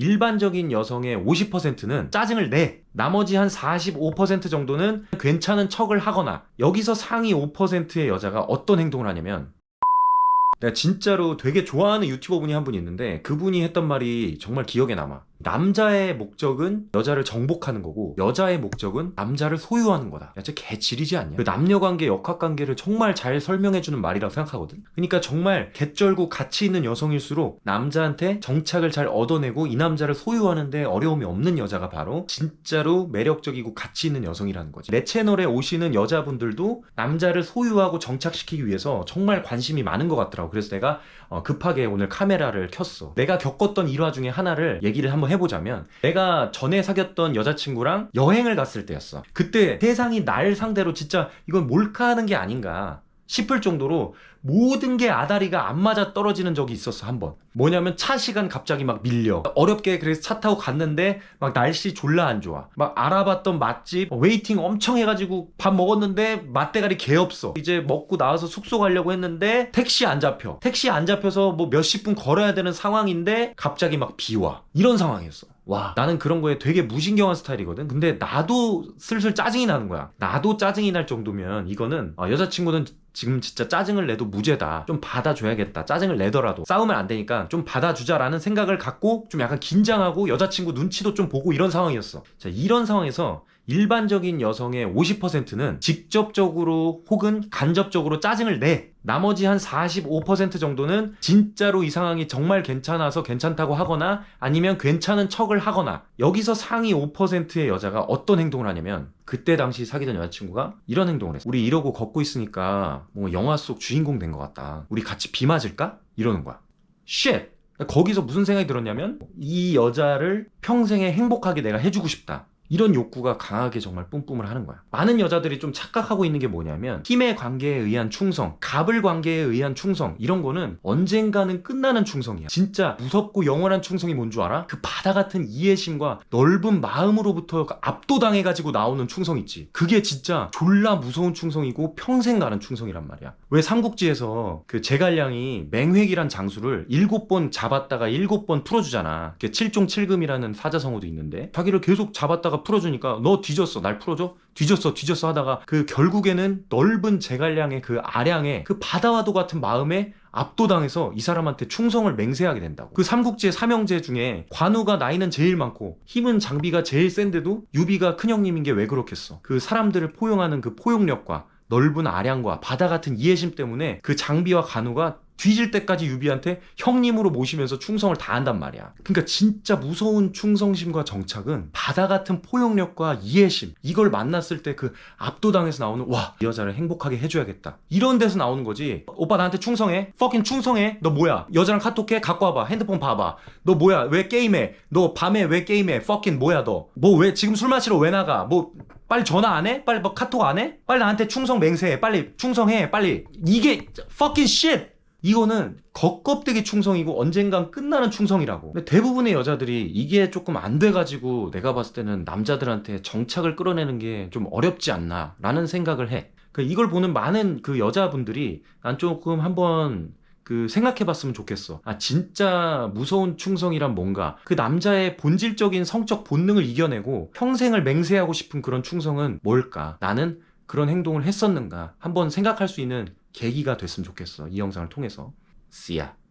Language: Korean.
일반적인 여성의 50%는 짜증을 내. 나머지 한 45% 정도는 괜찮은 척을 하거나 여기서 상위 5%의 여자가 어떤 행동을 하냐면 내가 진짜로 되게 좋아하는 유튜버 분이 한분 있는데 그분이 했던 말이 정말 기억에 남아. 남자의 목적은 여자를 정복하는 거고 여자의 목적은 남자를 소유하는 거다. 야, 쟤 개질이지 않냐? 그 남녀관계, 역학관계를 정말 잘 설명해주는 말이라고 생각하거든. 그러니까 정말 개쩔고 가치 있는 여성일수록 남자한테 정착을 잘 얻어내고 이 남자를 소유하는데 어려움이 없는 여자가 바로 진짜로 매력적이고 가치 있는 여성이라는 거지. 내 채널에 오시는 여자분들도 남자를 소유하고 정착시키기 위해서 정말 관심이 많은 것 같더라고. 그래서 내가 어, 급하게 오늘 카메라를 켰어. 내가 겪었던 일화 중에 하나를 얘기를 한번 해보자면 내가 전에 사귀었던 여자친구랑 여행을 갔을 때였어. 그때 세상이 날 상대로 진짜 이건 몰카하는 게 아닌가 싶을 정도로 모든 게 아다리가 안 맞아 떨어지는 적이 있었어 한 번. 뭐냐면 차 시간 갑자기 막 밀려. 어렵게 그래서 차 타고 갔는데 막 날씨 졸라 안 좋아. 막 알아봤던 맛집 웨이팅 엄청 해가지고 밥 먹었는데 맛대가리 개 없어. 이제 먹고 나와서 숙소 가려고 했는데 택시 안 잡혀. 택시 안 잡혀서 뭐 몇십 분 걸어야 되는 상황인데 갑자기 막 비 와. 이런 상황이었어. 와, 나는 그런 거에 되게 무신경한 스타일이거든. 근데 나도 슬슬 짜증이 나는 거야. 나도 짜증이 날 정도면 이거는 어, 여자친구는 지금 진짜 짜증을 내도 무죄다. 좀 받아줘야겠다. 짜증을 내더라도 싸우면 안 되니까 좀 받아주자라는 생각을 갖고 좀 약간 긴장하고 여자친구 눈치도 좀 보고 이런 상황이었어. 자, 이런 상황에서 일반적인 여성의 50%는 직접적으로 혹은 간접적으로 짜증을 내. 나머지 한 45% 정도는 진짜로 이 상황이 정말 괜찮아서 괜찮다고 하거나 아니면 괜찮은 척을 하거나 여기서 상위 5%의 여자가 어떤 행동을 하냐면 그때 당시 사귀던 여자친구가 이런 행동을 했어. 우리 이러고 걷고 있으니까 뭐 영화 속 주인공 된 것 같다. 우리 같이 비 맞을까? 이러는 거야. shit. 거기서 무슨 생각이 들었냐면 이 여자를 평생에 행복하게 내가 해주고 싶다. 이런 욕구가 강하게 정말 뿜뿜을 하는 거야. 많은 여자들이 좀 착각하고 있는 게 뭐냐면 힘의 관계에 의한 충성, 갑을 관계에 의한 충성 이런 거는 언젠가는 끝나는 충성이야. 진짜 무섭고 영원한 충성이 뭔 줄 알아? 그 바다 같은 이해심과 넓은 마음으로부터 압도당해 가지고 나오는 충성 있지. 그게 진짜 졸라 무서운 충성이고 평생 가는 충성이란 말이야. 왜 삼국지에서 그 제갈량이 맹획이란 장수를 일곱 번 잡았다가 일곱 번 풀어주잖아. 그게 칠종 칠금이라는 사자성어도 있는데 자기를 계속 잡았다가 풀어주니까 너 뒤졌어 날 풀어줘 뒤졌어 뒤졌어 하다가 그 결국에는 넓은 제갈량의 그 아량의 그 바다와도 같은 마음에 압도당해서 이 사람한테 충성을 맹세하게 된다고. 그 삼국지의 삼형제 중에 관우가 나이는 제일 많고 힘은 장비가 제일 센데도 유비가 큰형님인 게 왜 그렇겠어. 그 사람들을 포용하는 그 포용력과 넓은 아량과 바다 같은 이해심 때문에 그 장비와 관우가 뒤질 때까지 유비한테 형님으로 모시면서 충성을 다한단 말이야. 그러니까 진짜 무서운 충성심과 정착은 바다 같은 포용력과 이해심 이걸 만났을 때 그 압도당해서 나오는 와 이 여자를 행복하게 해줘야겠다 이런 데서 나오는 거지. 오빠 나한테 충성해. 퍼킹 충성해. 너 뭐야? 여자랑 카톡해? 갖고 와봐. 핸드폰 봐봐. 너 뭐야? 왜 게임해? 너 밤에 왜 게임해? 퍼킹 뭐야 너? 뭐 왜 지금 술 마시러 왜 나가? 뭐 빨리 전화 안 해? 빨리 뭐 카톡 안 해? 빨리 나한테 충성 맹세해. 빨리 충성해. 빨리 이게 fucking shit. 이거는 겉껍데기 충성이고 언젠간 끝나는 충성이라고. 근데 대부분의 여자들이 이게 조금 안 돼가지고 내가 봤을 때는 남자들한테 정착을 끌어내는 게 좀 어렵지 않나 라는 생각을 해. 그 이걸 보는 많은 그 여자분들이 난 조금 한번 그 생각해 봤으면 좋겠어. 아, 진짜 무서운 충성이란 뭔가. 그 남자의 본질적인 성적 본능을 이겨내고 평생을 맹세하고 싶은 그런 충성은 뭘까? 나는 그런 행동을 했었는가? 한번 생각할 수 있는 계기가 됐으면 좋겠어. 이 영상을 통해서. Ya.